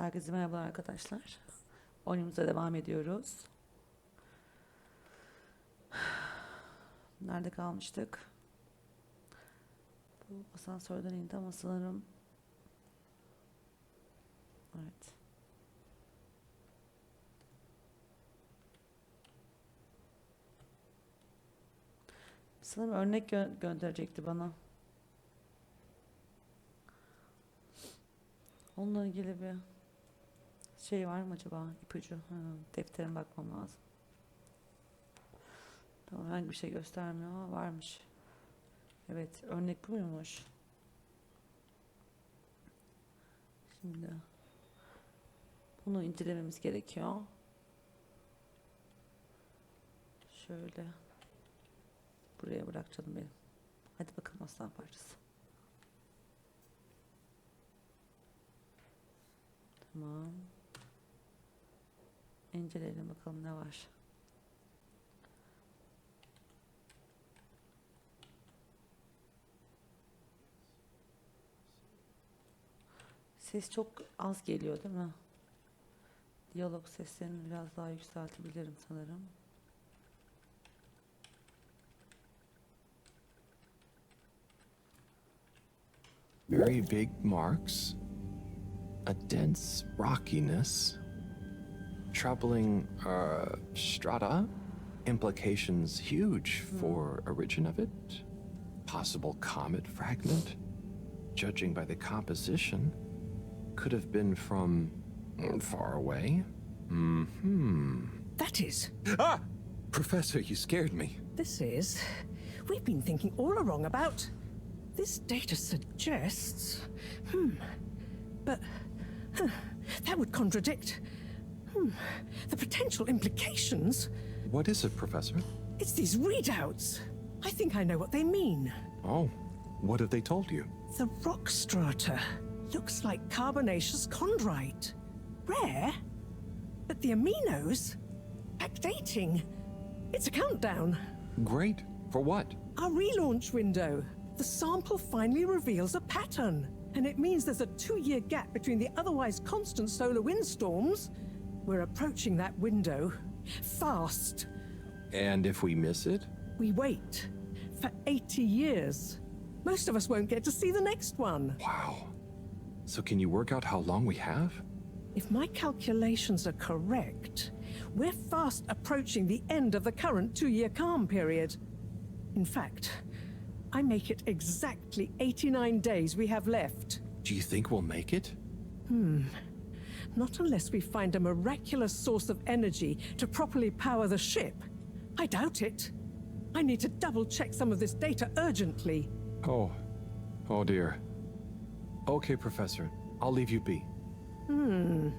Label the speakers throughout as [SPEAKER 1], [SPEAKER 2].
[SPEAKER 1] Herkese merhaba arkadaşlar. Oyunumuza devam ediyoruz. Nerede kalmıştık? Bu asansörden indi ama sanırım... Evet. Sanırım örnek gö- gönderecekti bana. Onunla ilgili bir şey var mı acaba? İpucu. Ha, defterime bakmam lazım. Tamam herhangi bir şey göstermiyor ama varmış. Evet örnek bu? Şimdi bunu incelememiz gerekiyor. Şöyle buraya bırak canım benim. Hadi bakalım aslan parçası. Tamam. İnceleyelim bakalım ne var. Ses çok az geliyor değil mi? Diyalog seslerini biraz daha yükseltebilirim sanırım.
[SPEAKER 2] Very big marks, a dense rockiness, troubling uh, strata, implications huge for origin of it, possible comet fragment, judging by the composition, could have been from far away. Hmm.
[SPEAKER 3] That is,
[SPEAKER 2] Ah! Professor, you scared me.
[SPEAKER 3] this is. We've been thinking all along about. This data suggests. Hmm. But. huh, that would contradict. Hmm. The potential implications.
[SPEAKER 2] What is it, Professor?
[SPEAKER 3] It's these readouts. I think I know what they mean.
[SPEAKER 2] Oh, what have they told you?
[SPEAKER 3] The rock strata looks like carbonaceous chondrite. Rare, but the aminos backdating. It's a countdown.
[SPEAKER 2] Great. For what?
[SPEAKER 3] Our relaunch window. The sample finally reveals a pattern. And it means there's a two year gap between the otherwise constant solar windstorms. We're approaching that window. Fast.
[SPEAKER 2] And if we miss it?
[SPEAKER 3] We wait for 80 years. Most of us won't get to see the next one.
[SPEAKER 2] Wow. So can you work out how long we have?
[SPEAKER 3] If my calculations are correct, we're fast approaching the end of the current two year calm period. In fact, I make it exactly 89 days we have left.
[SPEAKER 2] Do you think we'll make it? Hmm.
[SPEAKER 3] Not unless we find a miraculous source of energy to properly power the ship. I doubt it. I need to double check some of this data urgently.
[SPEAKER 2] Oh. Oh dear. Okay, Professor. I'll leave you be. Hmm.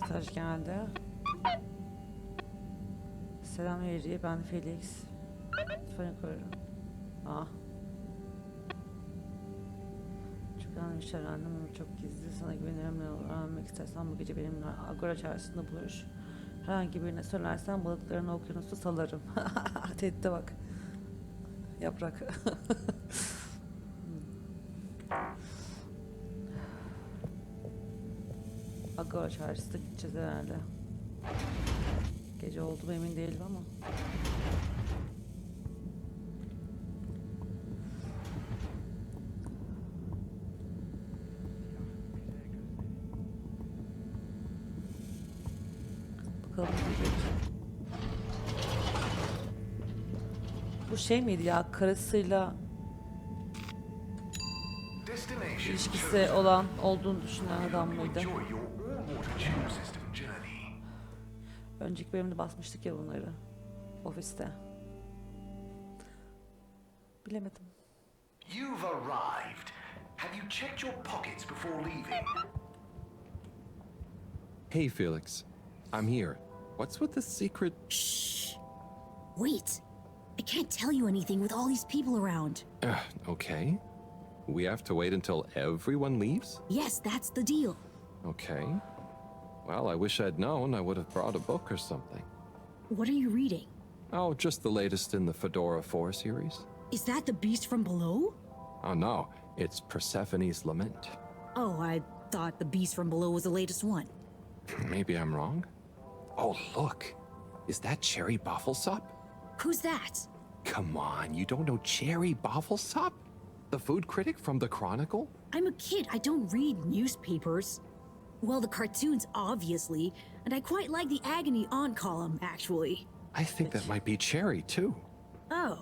[SPEAKER 1] Mesaj geldi. Selam Harry, ben Felix. Lütfen yukarı. Ah. Yanlış işler ama çok gizli. Sana olur öğrenmek istersen bu gece benimle Agora çarşısında buluş. Herhangi birine söylersen balıklarını okyanusta salarım. Tehdide bak. Yaprak. Agora çarşısına gideceğiz herhalde. Gece oldu emin değilim ama. Bakalım ne diyecek. Bu şey miydi ya karısıyla ilişkisi olan olduğunu düşünen adam mıydı? Önceki bölümde basmıştık ya bunları. Ofiste. Bilemedim.
[SPEAKER 4] You've arrived. Have you checked your pockets before leaving?
[SPEAKER 2] Hey, Felix. I'm here. What's with the secret?
[SPEAKER 5] Shh. Wait. I can't tell you anything with all these people around.
[SPEAKER 2] Uh, okay. We have to wait until everyone leaves?
[SPEAKER 5] Yes, that's the deal.
[SPEAKER 2] Okay. Well, I wish I'd known. I would have brought a book or something.
[SPEAKER 5] What are you reading?
[SPEAKER 2] Oh, just the latest in the Fedora 4 series.
[SPEAKER 5] Is that the beast from below?
[SPEAKER 2] Oh no, it's Persephone's lament.
[SPEAKER 5] Oh, I thought the beast from below was the latest one.
[SPEAKER 2] Maybe I'm wrong? Oh, look. Is that Cherry Bofflesop?
[SPEAKER 5] Who's that?
[SPEAKER 2] Come on, you don't know Cherry Bofflesop? The food critic from the Chronicle?
[SPEAKER 5] I'm a kid. I don't read newspapers. Well, the cartoons, obviously, and I quite like the Agony On column, actually.
[SPEAKER 2] I think that might be Cherry, too.
[SPEAKER 5] Oh.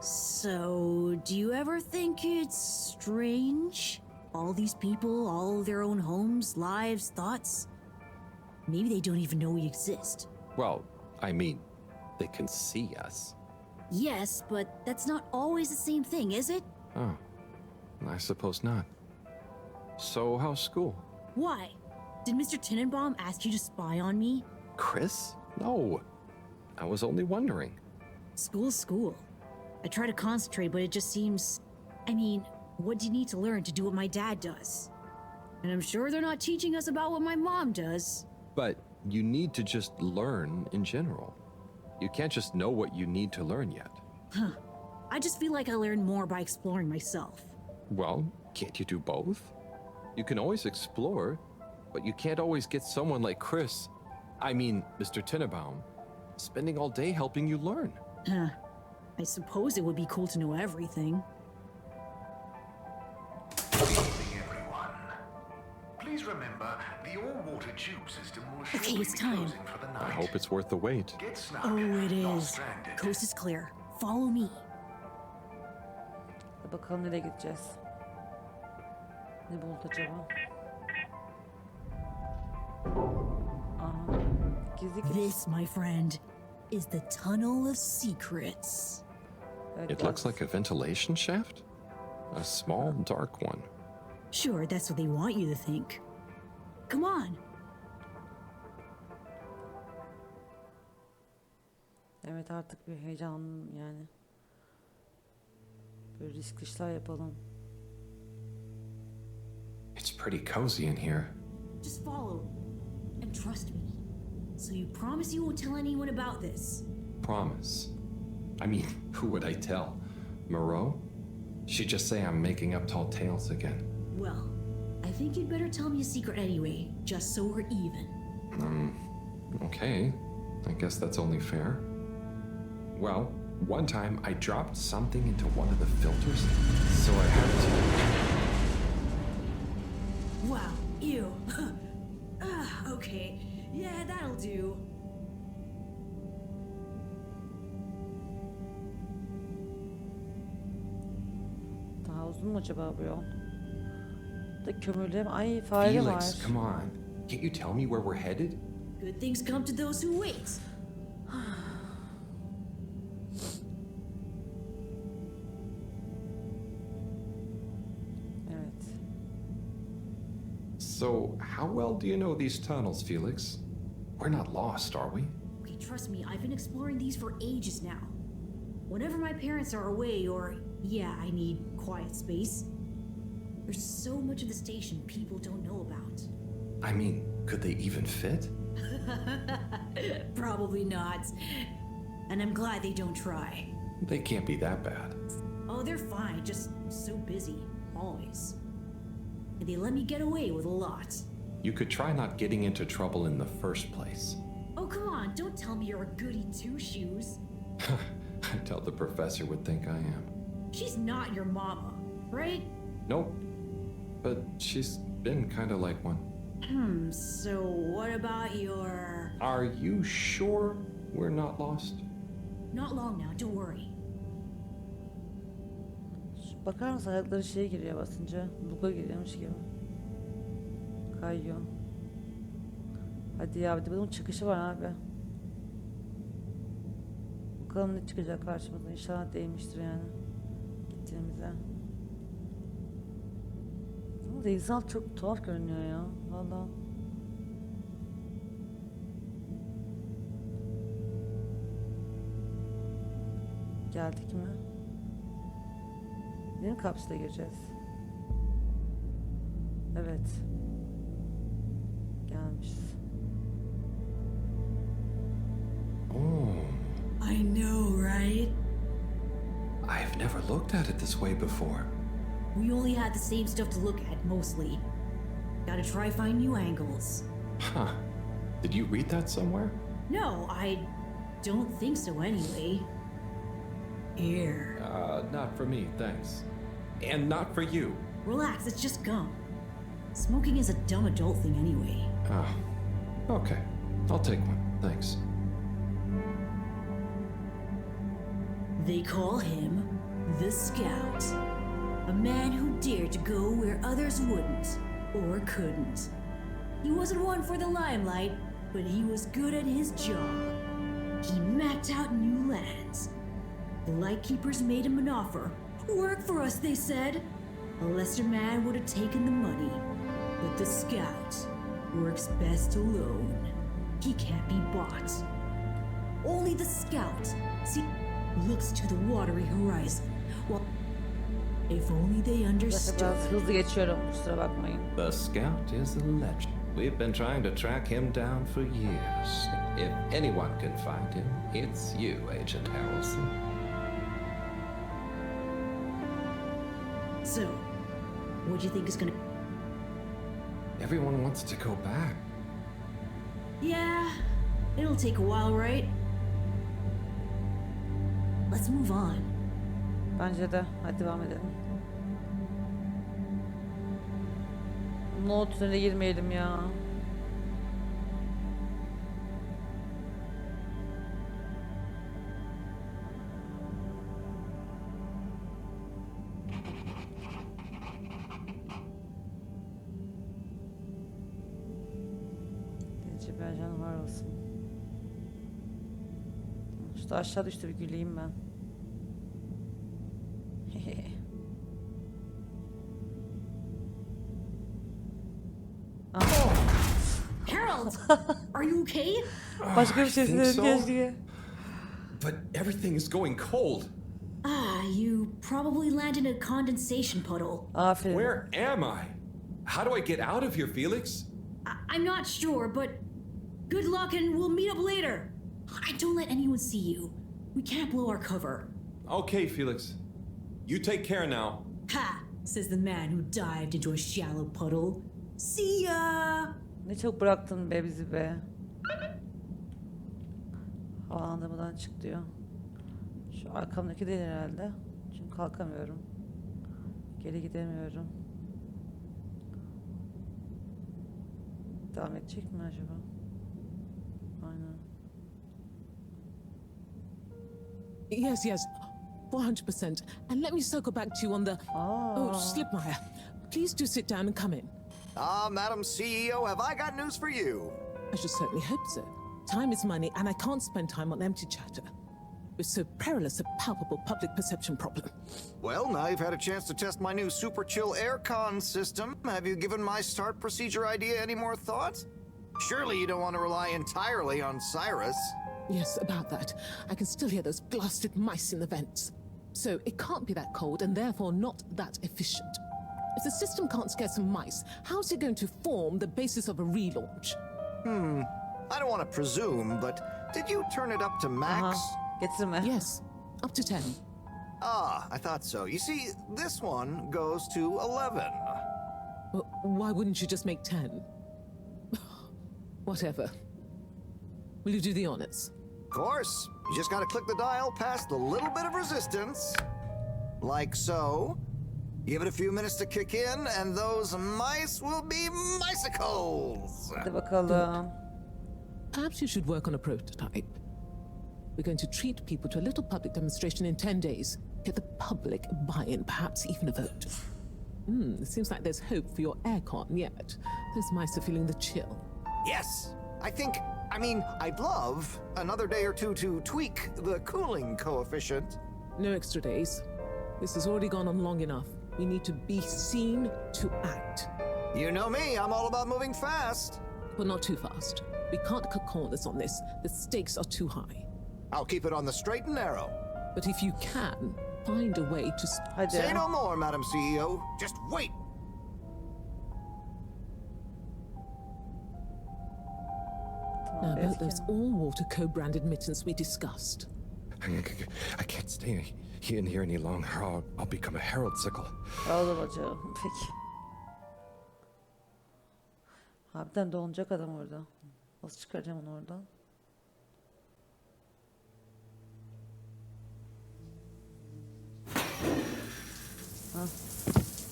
[SPEAKER 5] So, do you ever think it's strange? All these people, all their own homes, lives, thoughts? Maybe they don't even know we exist.
[SPEAKER 2] Well, I mean, they can see us.
[SPEAKER 5] Yes, but that's not always the same thing, is it?
[SPEAKER 2] Oh, I suppose not. So, how's school?
[SPEAKER 5] Why? Did Mr. Tenenbaum ask you to spy on me?
[SPEAKER 2] Chris? No. I was only wondering.
[SPEAKER 5] School's school. I try to concentrate, but it just seems. I mean, what do you need to learn to do what my dad does? And I'm sure they're not teaching us about what my mom does.
[SPEAKER 2] But you need to just learn in general. You can't just know what you need to learn yet. Huh.
[SPEAKER 5] I just feel like I learn more by exploring myself.
[SPEAKER 2] Well, can't you do both? You can always explore, but you can't always get someone like Chris, I mean, Mr. Tinnebaum, spending all day helping you learn. Huh.
[SPEAKER 5] I suppose it would be cool to know everything.
[SPEAKER 4] Good evening, everyone. Please remember, the all-water tube system will
[SPEAKER 5] Okay,
[SPEAKER 4] shortly
[SPEAKER 5] it's
[SPEAKER 4] be
[SPEAKER 5] time.
[SPEAKER 4] Closing for the night.
[SPEAKER 2] I hope it's worth the wait.
[SPEAKER 5] Oh, it is.
[SPEAKER 4] not
[SPEAKER 5] Coast is clear. Follow me.
[SPEAKER 1] Hadi gideceğiz. Ne buldu acaba? Aha. Gizli giriş.
[SPEAKER 5] This, my friend, is the Tunnel of Secrets.
[SPEAKER 1] Evet,
[SPEAKER 2] It looks like a ventilation shaft? A small, dark one.
[SPEAKER 5] Sure, that's what they want you to think. Come on.
[SPEAKER 1] Evet artık bir heyecanlıyım yani. Böyle riskli işler yapalım.
[SPEAKER 2] It's pretty cozy in here.
[SPEAKER 5] Just follow and trust me. So you promise you won't tell anyone about this?
[SPEAKER 2] Promise. I mean, who would I tell? Moreau? She'd just say I'm making up tall tales again.
[SPEAKER 5] Well, I think you'd better tell me a secret anyway, just so we're even.
[SPEAKER 2] Um, Okay, I guess that's only fair. Well, one time I dropped something into one of the filters, so I had to.
[SPEAKER 5] Wow, ew. Ah, okay, yeah, that'll do.
[SPEAKER 1] Daha uzun mu acaba bu yol? Da kömürlü ay fare
[SPEAKER 2] Felix,
[SPEAKER 1] var.
[SPEAKER 2] come on. Can't you tell me where we're headed?
[SPEAKER 5] Good things come to those who wait.
[SPEAKER 2] So, how well do you know these tunnels, Felix? We're not lost, are we?
[SPEAKER 5] Okay, trust me, I've been exploring these for ages now. Whenever my parents are away, or, yeah, I need quiet space, there's so much of the station people don't know about.
[SPEAKER 2] I mean, could they even fit?
[SPEAKER 5] Probably not. And I'm glad they don't try.
[SPEAKER 2] They can't be that bad.
[SPEAKER 5] Oh, they're fine, just so busy, always. They let me get away with a lot.
[SPEAKER 2] You could try not getting into trouble in the first place.
[SPEAKER 5] Oh, come on, don't tell me you're a goody two shoes.
[SPEAKER 2] I doubt the professor would think I am.
[SPEAKER 5] She's not your mama, right?
[SPEAKER 2] Nope. But she's been kind of like one.
[SPEAKER 5] Hmm, so what about your.
[SPEAKER 2] Are you sure we're not lost?
[SPEAKER 5] Not long now, don't worry.
[SPEAKER 1] Bakar mısın ayakları şeye giriyor basınca. Buga giriyormuş gibi. Kayıyor. Hadi ya bir de bunun çıkışı var abi. Bakalım ne çıkacak karşımıza. İnşallah değmiştir yani. Gittiğimize. Ama Denizal çok tuhaf görünüyor ya. Valla. Geldik mi? Yeni mi kapsüle gireceğiz? Evet. Gelmişiz.
[SPEAKER 2] Oh,
[SPEAKER 5] I know, right?
[SPEAKER 2] I've never looked at it this way before.
[SPEAKER 5] We only had the same stuff to look at, mostly. Gotta try find new angles.
[SPEAKER 2] Huh. Did you read that somewhere?
[SPEAKER 5] No, I don't think so anyway. Here.
[SPEAKER 2] Uh, not for me, thanks. And not for you.
[SPEAKER 5] Relax, it's just gum. Smoking is a dumb adult thing anyway.
[SPEAKER 2] Ah. Okay. I'll take one. Thanks.
[SPEAKER 5] They call him the Scout. A man who dared to go where others wouldn't or couldn't. He wasn't one for the limelight, but he was good at his job. He mapped out new lands. The Lightkeepers made him an offer. Work for us, they said. A lesser man would have taken the money. But the Scout works best alone. He can't be bought. Only the Scout, see, looks to the watery horizon. Well, if only they
[SPEAKER 1] Burası
[SPEAKER 5] understood.
[SPEAKER 1] biraz hızlı geçiyorum kusura bakmayın.
[SPEAKER 2] The Scout is a legend. We've been trying to track him down for years. If anyone can find him, it's you, Agent Harrelson.
[SPEAKER 5] So, what do you think is gonna?
[SPEAKER 2] Everyone wants to go back.
[SPEAKER 5] Yeah, it'll take a while, right? Let's move on.
[SPEAKER 1] Bence de. Hadi devam edelim. Note tünele girmeyelim ya. Aşağı düştü bir güleyim ben.
[SPEAKER 5] Harold, are you okay?
[SPEAKER 1] Başka bir şey
[SPEAKER 2] think
[SPEAKER 1] söyledim keşke.
[SPEAKER 2] But everything is going cold.
[SPEAKER 5] Ah, you probably landed in a condensation puddle.
[SPEAKER 1] Aferin.
[SPEAKER 2] Where am I? How do I get out of here, Felix?
[SPEAKER 5] I- I'm not sure, but good luck and we'll meet up later. I don't let anyone see you. We can't blow our cover.
[SPEAKER 2] Okay, Felix. You take care now.
[SPEAKER 5] Ha! Says the man who dived into a shallow puddle. See ya!
[SPEAKER 1] Ne çok bıraktın be bizi be. Havalandırmadan çık diyor. Şu arkamdaki değil herhalde. Çünkü kalkamıyorum. Geri gidemiyorum. Devam edecek mi acaba? Aynen.
[SPEAKER 6] Yes, yes, 400%. And let me circle back to you on the. Oh,
[SPEAKER 1] Aa.
[SPEAKER 6] Slipmire. Please do sit down and come in.
[SPEAKER 7] Ah, Madam CEO, have I got news for you?
[SPEAKER 6] I should certainly hope so. Time is money, and I can't spend time on empty chatter. With so perilous a palpable public perception problem.
[SPEAKER 7] Well, now you've had a chance to test my new super chill aircon system. Have you given my start procedure idea any more thought? Surely you don't want to rely entirely on Cyrus.
[SPEAKER 6] Yes, about that. I can still hear those blasted mice in the vents. So it can't be that cold, and therefore not that efficient. If the system can't scare some mice, how's it going to form the basis of a relaunch? Hmm.
[SPEAKER 7] I don't want to presume, but did you turn it up to max?
[SPEAKER 1] Aha. Getirme.
[SPEAKER 6] Yes, up to 10.
[SPEAKER 7] Ah, I thought so. You see, this one goes to 11.
[SPEAKER 6] Well, why wouldn't you just make 10? Whatever. Will you do the honors?
[SPEAKER 7] Of course, you just gotta click the dial past the little bit of resistance. Like so. Give it a few minutes to kick in, and those mice will be micicles!
[SPEAKER 1] Hadi bakalım.
[SPEAKER 6] Perhaps you should work on a prototype. We're going to treat people to a little public demonstration in 10 days. Get the public buy in, perhaps even a vote. Hmm, it seems like there's hope for your aircon yet. Those mice are feeling the chill.
[SPEAKER 7] Yes, I think, I mean, I'd love another day or two to tweak the cooling coefficient.
[SPEAKER 6] No extra days. This has already gone on long enough. We need to be seen to act.
[SPEAKER 7] You know me, I'm all about moving fast.
[SPEAKER 6] But not too fast. We can't cut corners on this. The stakes are too high.
[SPEAKER 7] I'll keep it on the straight and narrow.
[SPEAKER 6] But if you can, find a way to. s-
[SPEAKER 7] Say no more, Madam CEO. Just wait.
[SPEAKER 6] About those
[SPEAKER 1] Ezgi.
[SPEAKER 6] all water co branded mittens we discussed.
[SPEAKER 2] I can't stay in here any longer, I'll, I'll become a herald sickle.
[SPEAKER 1] Olur hocam. Peki. Harbiden donacak adam orada. Nasıl çıkaracağım onu oradan?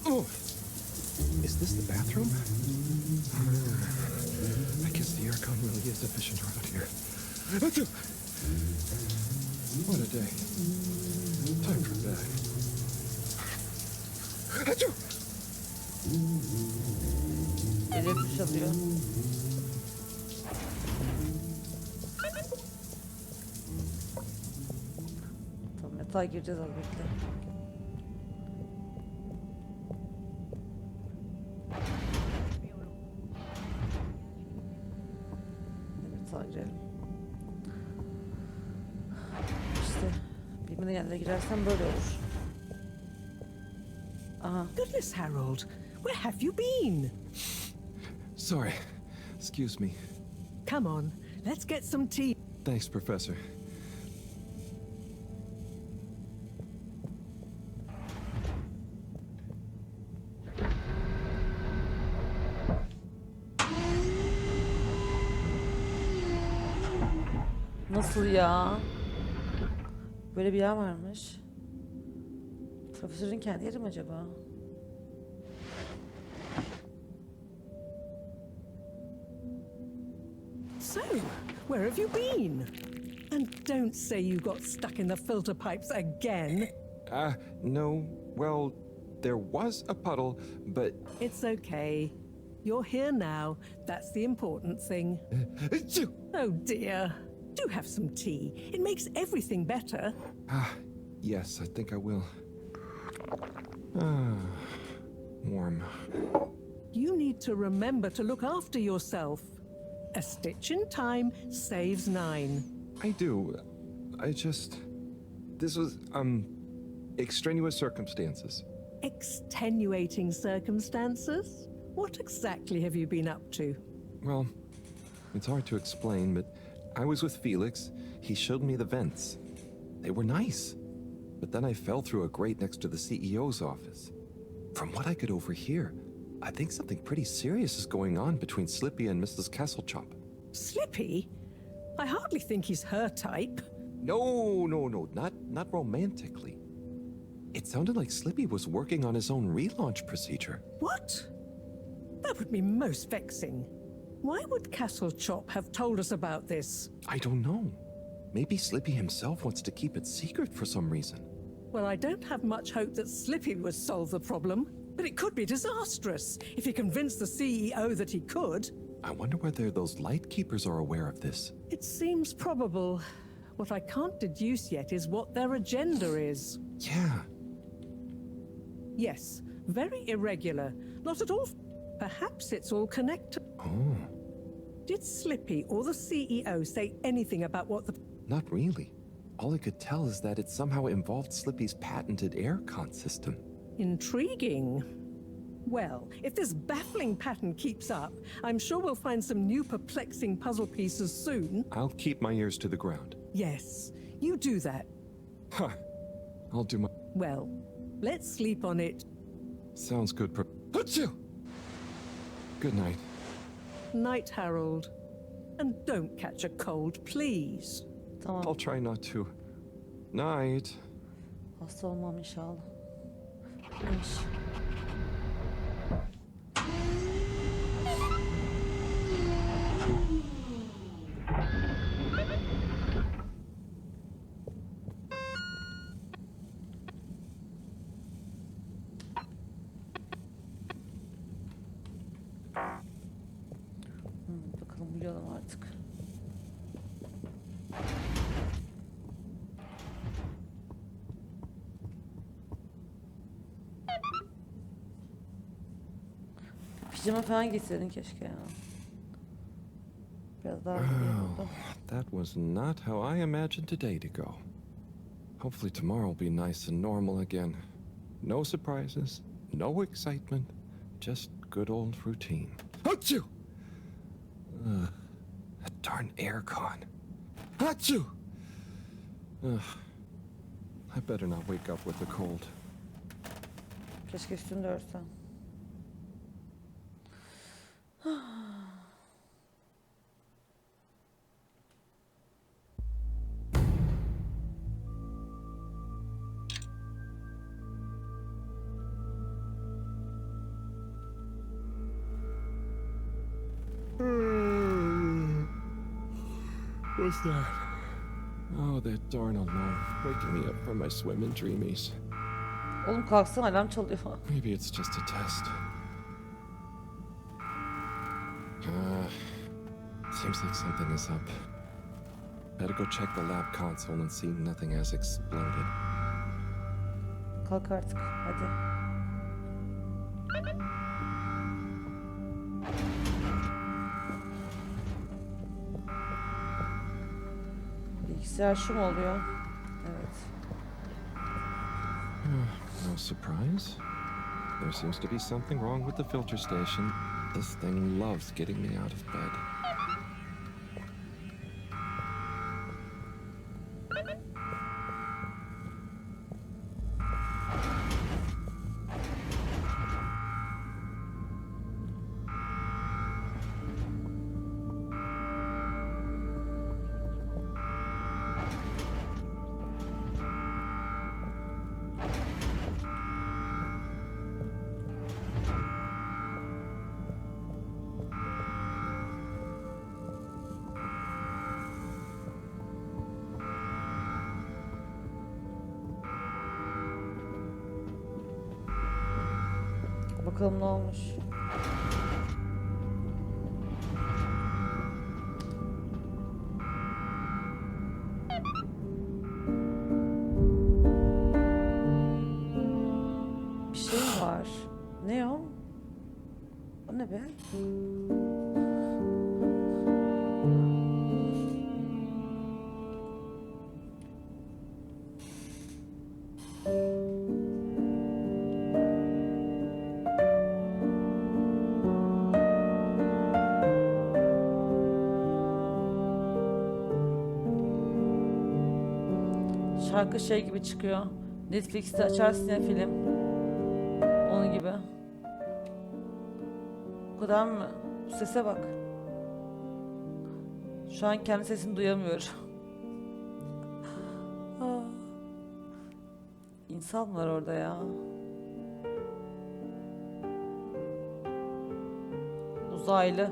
[SPEAKER 2] Oh, is this the bathroom? I guess the aircon really is efficient around here. Achoo! What a day. Time for bed. Achoo!
[SPEAKER 1] Tamam yatağa gireceğiz girelim. İşte bilmeden yerlere girersem böyle olur. Aha
[SPEAKER 3] Goodness, Harold, where have you been?
[SPEAKER 2] Sorry. Excuse me.
[SPEAKER 3] Come on, let's get some tea.
[SPEAKER 2] Thanks, Professor.
[SPEAKER 1] Nasıl ya? Böyle bir yer varmış. Profesörün kendi yeri mi acaba?
[SPEAKER 3] So, where have you been? And don't say you got stuck in the filter pipes again.
[SPEAKER 2] Uh, no. Well, there was a puddle, but.
[SPEAKER 3] It's okay. You're here now. That's the important thing. Oh dear. Do have some tea. It makes everything better.
[SPEAKER 2] Ah, yes, I think I will. Ah, warm.
[SPEAKER 3] You need to remember to look after yourself. A stitch in time saves nine.
[SPEAKER 2] I do. I just. This was, um, extraneous circumstances.
[SPEAKER 3] Extenuating circumstances? What exactly have you been up to?
[SPEAKER 2] Well, it's hard to explain, but I was with Felix. He showed me the vents. They were nice. But then I fell through a grate next to the CEO's office. From what I could overhear, I think something pretty serious is going on between Slippy and Mrs. Castlechop.
[SPEAKER 3] Slippy? I hardly think he's her type.
[SPEAKER 2] No, no, no, not not romantically. It sounded like Slippy was working on his own relaunch procedure.
[SPEAKER 3] What? That would be most vexing. Why would Castle Chop have told us about this?
[SPEAKER 2] I don't know. Maybe Slippy himself wants to keep it secret for some reason.
[SPEAKER 3] Well, I don't have much hope that Slippy would solve the problem, but it could be disastrous if he convinced the CEO that he could.
[SPEAKER 2] I wonder whether those light keepers are aware of this.
[SPEAKER 3] It seems probable. What I can't deduce yet is what their agenda is.
[SPEAKER 2] Yeah,
[SPEAKER 3] Yes, very irregular. Not at all. Perhaps it's all connected.
[SPEAKER 2] Oh,
[SPEAKER 3] Did Slippy or the CEO say anything about what the.
[SPEAKER 2] not really. All I could tell is that it somehow involved Slippy's patented aircon system.
[SPEAKER 3] Intriguing. Well, if this baffling pattern keeps up, I'm sure we'll find some new perplexing puzzle pieces soon.
[SPEAKER 2] I'll keep my ears to the ground.
[SPEAKER 3] Yes, you do that.
[SPEAKER 2] Huh. I'll do my.
[SPEAKER 3] Well, let's sleep on it.
[SPEAKER 2] Sounds good. Pro- Achoo! Good night.
[SPEAKER 3] Night, Harold. And don't catch a cold, please.
[SPEAKER 1] Tamam.
[SPEAKER 2] I'll try not to. Night.
[SPEAKER 1] Hasta olmam inşallah. Neymiş? Hmm, bakalım uyuyalım artık. Pijama falan giyseydin keşke ya. Biraz daha oh, iyi
[SPEAKER 2] Well, that was not how I imagined today to go. Hopefully, tomorrow will be nice and normal again. No surprises, no excitement, just good old routine. Achoo! Ugh, that darn aircon. Achoo! Ugh, I better not wake up with a cold.
[SPEAKER 1] Keşke üstünde örsen.
[SPEAKER 2] What's that? Oh, that darn alarm. Waking me up from my swimming dreamies.
[SPEAKER 1] Oğlum kalksana alarm çalıyor.
[SPEAKER 2] Maybe it's just a test. Uh, seems like something is up. Better go check the lab console and see nothing has exploded.
[SPEAKER 1] Kalk artık hadi. Oluyor? Evet.
[SPEAKER 2] Hmm, no surprise. There seems to be something wrong with the filter station. This thing loves getting me out of bed.
[SPEAKER 1] Be? Şarkı şey gibi çıkıyor. Netflix'te açarsın ya film. Kadar mı? Sese bak. Şu an kendi sesimi duyamıyorum. Aa. İnsan var orada ya. Uzaylı.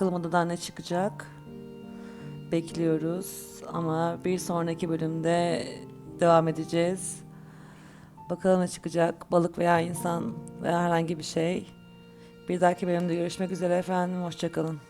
[SPEAKER 1] Bakalım odadan ne çıkacak. Bekliyoruz ama bir sonraki bölümde devam edeceğiz. Bakalım ne çıkacak. Balık veya insan veya herhangi bir şey. Bir dahaki bölümde görüşmek üzere efendim. Hoşçakalın.